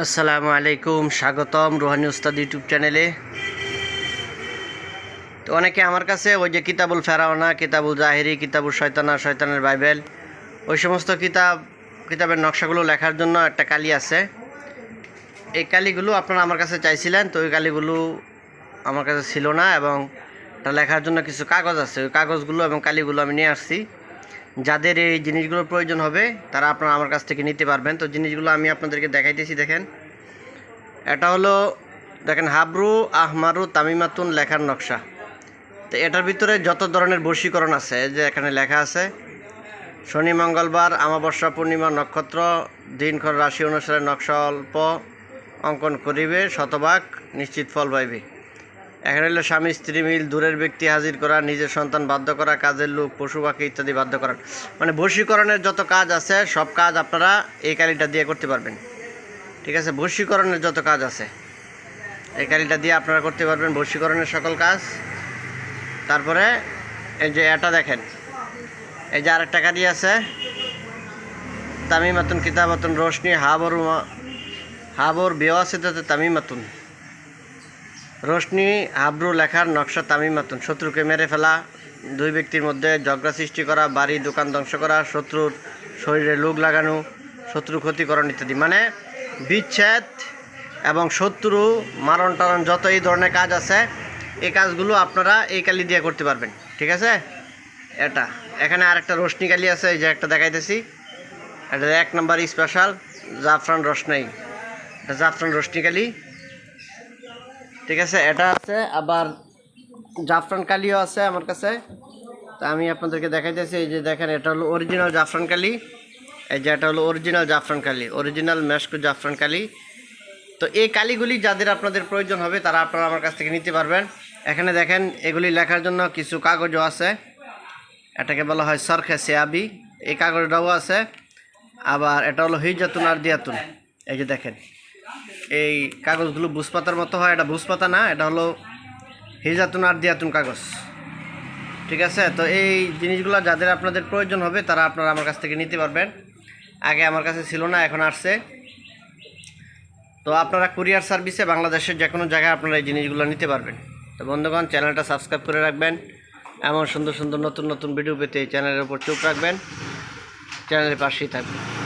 আসসালামু আলাইকুম, স্বাগতম রোহানি উস্তাদ ইউটিউব চ্যানেলে। তো অনেকে আমার কাছে ওই যে কিতাবুল ফেরাওনা, কিতাবুল জাহেরি, কিতাবুল শয়তানা, শয়তানের বাইবেল, ওই সমস্ত কিতাব, কিতাবের নকশাগুলো লেখার জন্য একটা কালি আছে। এই কালিগুলো আপনারা আমার কাছে চাইছিলেন, তো ওই কালিগুলো আমার কাছে ছিল না এবং এটা লেখার জন্য কিছু কাগজ আছে। ওই কাগজগুলো এবং কালিগুলো আমি নিয়ে আসছি। যাদের এই জিনিসগুলোর প্রয়োজন হবে, তারা আপনারা আমার কাছ থেকে নিতে পারবেন। তো জিনিসগুলো আমি আপনাদেরকে দেখাইতেছি, দেখেন। এটা হলো, দেখেন, হাবরু আহমারু তামিমাতুন লেখার নকশা। তো এটার ভিতরে যত ধরনের বশীকরণ আছে যে এখানে লেখা আছে, শনি, মঙ্গলবার আমাবস্যা পূর্ণিমা, নক্ষত্র, দিনক্ষণ, রাশি অনুসারে নকশা অল্প, অঙ্কন করিবে, শতভাগ, নিশ্চিত ফল পাইবে। এখানে হলো স্বামী, স্ত্রী মিল, দূরের ব্যক্তি হাজির করা, নিজের সন্তান বাধ্য করা, কাজের লোক, পশু পাখি ইত্যাদি বাধ্য করা। মানে বশীকরণের যত কাজ আছে, সব কাজ আপনারা এই কালিটা দিয়ে করতে পারবেন। ঠিক আছে? বশীকরণের যত কাজ আছে, এই কালিটা দিয়ে আপনারা করতে পারবেন বশীকরণের সকল কাজ। তারপরে এই যে এটা দেখেন, এই যে আরেকটা কালি আছে, তামিমাতুন কিতাবাতুন রোশনি হাবর হাবর বেওয়াসিদাতে তামিমাতুন। রোশনি হাবরু লেখার নকশা তামিমাতুন শত্রুকে মেরে ফেলা, দুই ব্যক্তির মধ্যে ঝগড়া সৃষ্টি করা, বাড়ি, দোকান ধ্বংস করা, শত্রুর শরীরে লোক লাগানো, শত্রু ক্ষতিকরণ ইত্যাদি। মানে বিচ্ছেদ এবং শত্রু মারণ টারণ যত এই ধরনের কাজ আছে, এই কাজগুলো আপনারা এই কালি দিয়ে করতে পারবেন। ঠিক আছে? এটা। এখানে আরেকটা রোশনি কালি আছে, এই যে একটা দেখাইতেছি। এটা এক নম্বর স্পেশাল জাফরান রোশনাই। জাফরান রোশনি কালি। ঠিক আছে, এটা আছে, আবার জাফরান কালিও আছে আমার কাছে। তা আমি আপনাদেরকে দেখাইতেছি, এই যে দেখেন, এটা হলো অরিজিনাল জাফরান কালি। এই যে এটা হলো অরিজিনাল জাফরান কালি অরিজিনাল মেশকো জাফরান কালি। তো এই কালিগুলি যাদের আপনাদের প্রয়োজন হবে, তারা আপনারা আমার কাছ থেকে নিতে পারবেন। এখানে দেখেন, এগুলি লেখার জন্য কিছু কাগজও আছে। এটাকে বলা হয় সরখে সেয়াবি। এই কাগজটাও আছে। আবার এটা হলো হিজাতুন আর দিয়াতুন এই যে দেখেন এই কাগজগুলো বুসপাতার মতো হয়, এটা বুসপাতা না, এটা হলো হিজাতুন আর দিয়াতুন কাগজ। ঠিক আছে? তো এই জিনিসগুলো যাদের আপনাদের প্রয়োজন হবে, তারা আপনারা আমার কাছ থেকে নিতে পারবেন। আগে আমার কাছে ছিল না, এখন আসছে। তো আপনারা কুরিয়ার সার্ভিসে বাংলাদেশের যে কোনো জায়গায় আপনারা এই জিনিসগুলো নিতে পারবেন। তো বন্ধুগণ, চ্যানেলটা সাবস্ক্রাইব করে রাখবেন। এমন সুন্দর সুন্দর নতুন নতুন ভিডিও পেতে এই চ্যানেলের উপর চোখ রাখবেন। চ্যানেলের পাশেই থাকবেন।